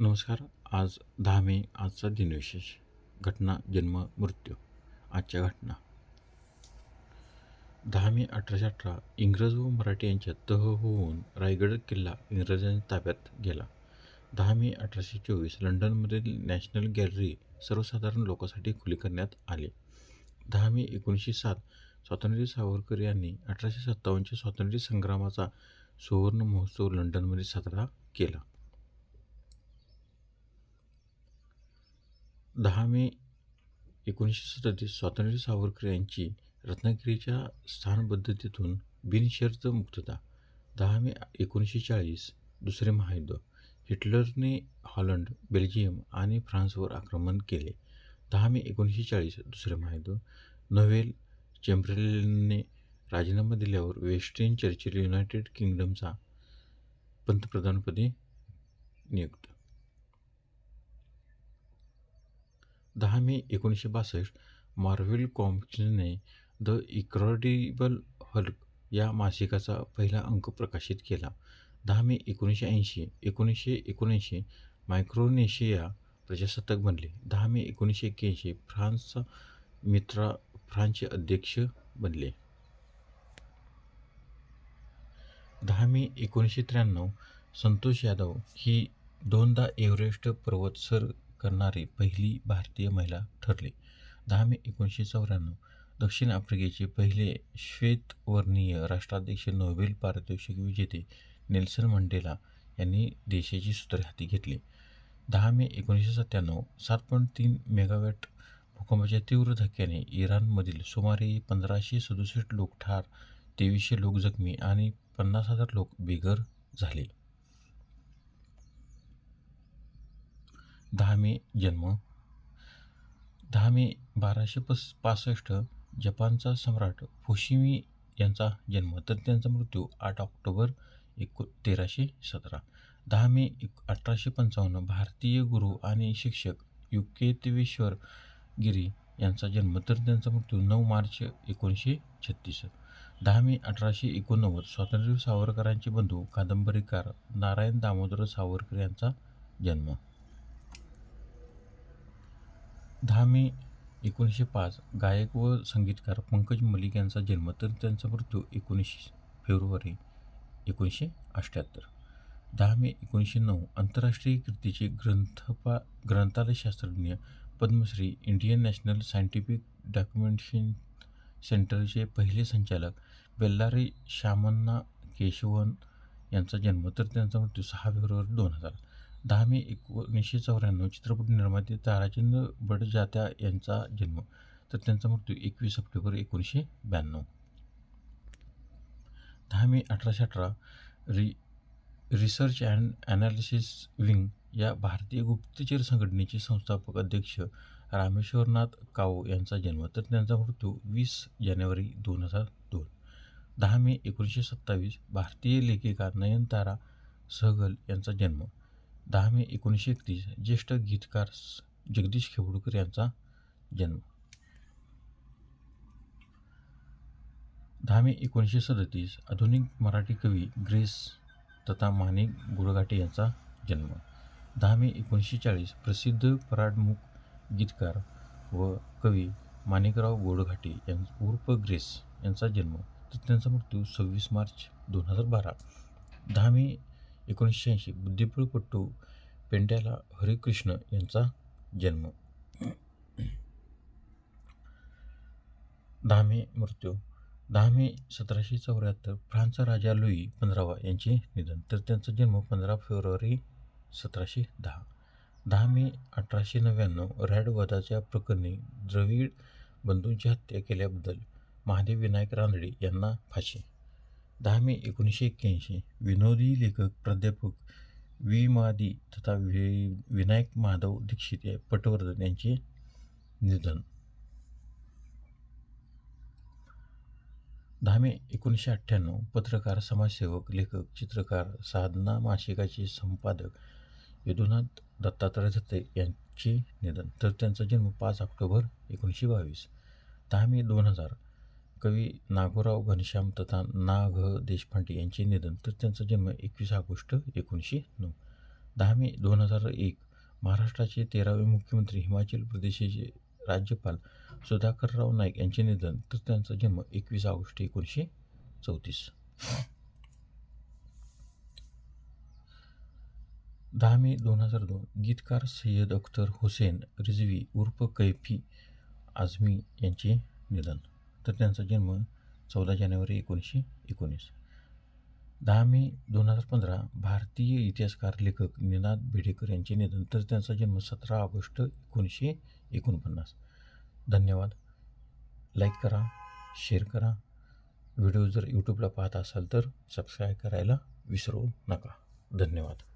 नमस्कार. आज दहा मे आजचा दिनविशेष. घटना जन्म मृत्यू. आजच्या घटना. दहा मे अठराशे अठरा इंग्रज व मराठी यांच्यात तह होऊन रायगड किल्ला इंग्रजांच्या ताब्यात गेला. दहा मे अठराशे चोवीस लंडनमधील नॅशनल गॅलरी सर्वसाधारण लोकांसाठी खुली करण्यात आली. दहा मे एकोणीसशे सात स्वातंत्र्य सावरकर यांनी अठराशे सत्तावन्नच्या स्वातंत्र्य संग्रामाचा सुवर्ण महोत्सव लंडनमध्ये साजरा केला. दहा मे एकोणीसशे सदतीस स्वातंत्र्य सावरकर यांची रत्नागिरीच्या स्थानबद्धतेतून बिनशर्त मुक्तता. दहा मे एकोणीसशे चाळीस दुसरे महायुद्ध. हिटलरने हॉलंड बेल्जियम आणि फ्रान्सवर आक्रमण केले. दहा मे एकोणीसशे चाळीस दुसरे महायुद्ध. नोव्हेल चेम्बरलेनने राजीनामा दिल्यावर वेस्टर्न चर्चिल युनायटेड किंगडमचा पंतप्रधानपदी नियुक्त. दहा मे एकोणीसशे बासष्ट मार्व्हेल कॉमिक्सने द इक्रॉडिबल हल्क या मासिकाचा पहिला अंक प्रकाशित केला. दहा मे एकोणीसशे ऐंशी एकोणीसशे एकोणऐंशी मायक्रोनेशिया प्रजासत्ताक बनले. दहा मे एकोणीसशे एक्क्याऐंशी फ्रान्स मित्रा फ्रान्सचे अध्यक्ष बनले. दहा मे एकोणीसशे त्र्याण्णव संतोष यादव ही दोनदा एव्हरेस्ट पर्वत सर करणारी पहिली भारतीय महिला ठरली. दहा मे एकोणीसशे चौऱ्याण्णव दक्षिण आफ्रिकेचे पहिले श्वेतवर्णीय राष्ट्राध्यक्ष नोबेल पारितोषिक विजेते नेल्सन मंडेला यांनी देशाची सूत्रे हाती घेतली. दहा मे एकोणीसशे सत्त्याण्णव सात पॉईंट तीन मेगावॅट भूकंपाच्या तीव्र धक्क्याने इराणमधील सुमारे पंधराशे सदुसष्ट लोक ठार तेवीसशे लोक जखमी आणि पन्नास हजार लोक बेघर झाले. दहा मे जन्म. दहा मे बाराशे पस पासष्ट जपानचा सम्राट फुशिमी यांचा जन्म तर त्यांचा मृत्यू आठ ऑक्टोबर एको तेराशे सतरा. दहा मे एक अठराशे पंचावन्न भारतीय गुरु आणि शिक्षक युकेतवेश्वर गिरी यांचा जन्म तर त्यांचा मृत्यू नऊ मार्च एकोणीसशे छत्तीस. दहा मे अठराशे एकोणनव्वद स्वातंत्र्य सावरकरांचे बंधू कादंबरीकार नारायण दामोदर सावरकर यांचा जन्म. दहा मे एकोणीसशे पाच गायक व संगीतकार पंकज मलिक यांचा जन्म तर त्यांचा मृत्यू एकोणीसशे फेब्रुवारी एकोणीसशे अठ्ठ्याहत्तर. दहा मे एकोणीसशे नऊ आंतरराष्ट्रीय कीर्तीचे ग्रंथपा ग्रंथालयशास्त्रज्ञ Padmashri Indian National Scientific Documentation सेंटरचे पहिले संचालक बेल्लारी शामन्ना केशवन यांचा जन्म तर त्यांचा मृत्यू सहा फेब्रुवारी दोन हजार. दहा मे एकोणीसशे चौऱ्याण्णव चित्रपट निर्माते ताराचंद बडजात्या यांचा जन्म. तर त्यांचा मृत्यू एकवीस सप्टेंबर एकोणीसशे ब्याण्णव. दहा मे अठराशे अठरा रि रिसर्च अँड ॲनालिसिस विंग या भारतीय गुप्तचर संघटनेचे संस्थापक अध्यक्ष रामेश्वरनाथ काओ यांचा जन्म. तर त्यांचा मृत्यू वीस जानेवारी दोन हजार दोन. दहा मे एकोणीसशे सत्तावीस भारतीय लेखिका नयनतारा सहगल यांचा जन्म. दहा मे एकोणीसशे एकतीस ज्येष्ठ गीतकार जगदीश खेवडकर यांचा जन्म. दहा मे एकोणीसशे सदतीस आधुनिक मराठी कवी ग्रेस तथा माने गुळघाटे यांचा जन्म. दहा मे एकोणीसशे चाळीस प्रसिद्ध पराडमुख गीतकार व कवी माणिकराव गोडघाटे यां उर्फ ग्रेस यांचा जन्म. तर त्यांचा मृत्यू सव्वीस मार्च दोन हजार बारा. दहा मे एकोणीसशे ऐंशी बुद्धिबळपट्टू पेंड्याला हरिकृष्ण यांचा जन्म. दहा मे मृत्यू. दहा मे सतराशे चौऱ्याहत्तर फ्रान्सचा राजा लुई पंधरावा यांचे निधन. तर त्यांचा जन्म पंधरा फेब्रुवारी सतराशे दहा. दहा मे अठराशे नव्याण्णव रॅड वधाच्या प्रकरणी द्रविड बंधूंची हत्या केल्याबद्दल महादेव विनायक रानडे यांना फाशी. दहा मे एकोणीसशे एक्क्याऐंशी. विनोदी लेखक प्राध्यापक वि मादी तथा वि विनायक माधव दीक्षित या पटवर्धन यांचे निधन. दहा मे एकोणीसशे अठ्ठ्याण्णव. पत्रकार समाजसेवक लेखक चित्रकार साधना मासिकाचे संपादक यदुनाथ दत्तात्रय दत्ते यांचे निधन. तर त्यांचा जन्म पाच ऑक्टोबर एकोणीसशे बावीस. दहा मे दोन हजार. कवी नागोराव घनश्याम तथा ना घ देशपांडे यांचे निधन तर त्यांचा जन्म एकवीस ऑगस्ट एकोणीसशे नऊ. दहा मे दोन हजार एक महाराष्ट्राचे तेरावे मुख्यमंत्री हिमाचल प्रदेशाचे राज्यपाल सुधाकरराव नाईक यांचे निधन तर त्यांचा जन्म एकवीस ऑगस्ट एकोणीसशे चौतीस. दहा मे दोन हजार दोन गीतकार सय्यद अख्तर हुसेन रिझवी उर्फ कैफी आझमी यांचे निधन. तर त्यांचा जन्म चौदा जानेवारी एकोणीसशे एकोणीस. दहा मे दोन हजार पंधरा भारतीय इतिहासकार लेखक निनाद बेडेकर यांचे निधन तर त्यांचा जन्म सतरा ऑगस्ट एकोणीसशे एकोणपन्नास. धन्यवाद. लाईक करा शेअर करा. व्हिडिओ जर यूट्यूबला पाहत असाल तर सबस्क्राईब करायला विसरू नका. धन्यवाद.